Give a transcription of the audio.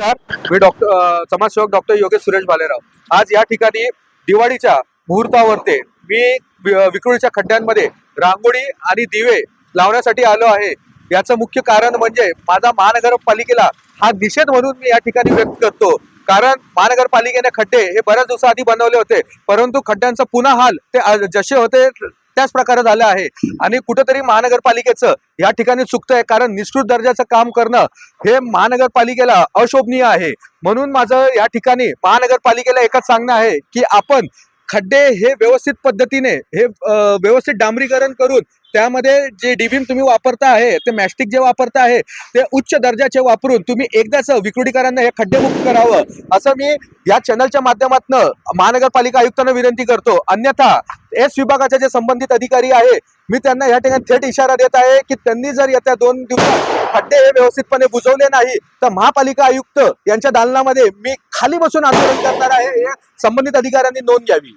नमस्कार. मी डॉक्टर समाजसेवक डॉक्टर योगेश सुरेश भालेराव. आज या ठिकाणी दिवाळीच्या मुहूर्तावरते मी विक्रोळीच्या खड्ड्यांमध्ये रांगोळी आणि दिवे लावण्यासाठी आलो आहे. याचं मुख्य कारण म्हणजे माझा महानगरपालिकेला हा निषेध म्हणून मी या ठिकाणी व्यक्त करतो. कारण महानगरपालिकेने खड्डे हे बऱ्याच दिवसाआधी बनवले होते. परंतु खड्ड्यांचा पुन्हा हाल ते जसे होते त्याच प्रकारे झालं आहे. आणि कुठेतरी महानगरपालिकेचं या ठिकाणी चुकतंय कारण निष्ठुर दर्जाचं काम करणं हे महानगरपालिकेला अशोभनीय आहे. म्हणून माझं या ठिकाणी महानगरपालिकेला एकच सांगणं आहे की आपण खड्डे हे व्यवस्थित पद्धतीने हे व्यवस्थित डांबरीकरण करून त्यामध्ये जे डिबिम तुम्ही वापरता आहे ते मॅस्टिक जे वापरता आहे ते उच्च दर्जाचे वापरून तुम्ही एकदाच विक्रोडीकरांना हे खड्डेमुक्त करावं असं मी या चॅनलच्या माध्यमातून महानगरपालिका आयुक्तांना विनंती करतो. अन्यथा एस विभागाचे जे संबंधित अधिकारी आहे मी त्यांना या ठिकाणी थेट इशारा देत आहे की त्यांनी जर येत्या दोन दिवसात खड्डे हे व्यवस्थितपणे बुजवले नाही तर महापालिका आयुक्त यांच्या दालनामध्ये मी खाली बसून आंदोलन करणार आहे हे संबंधित अधिकाऱ्यांनी नोंद घ्यावी.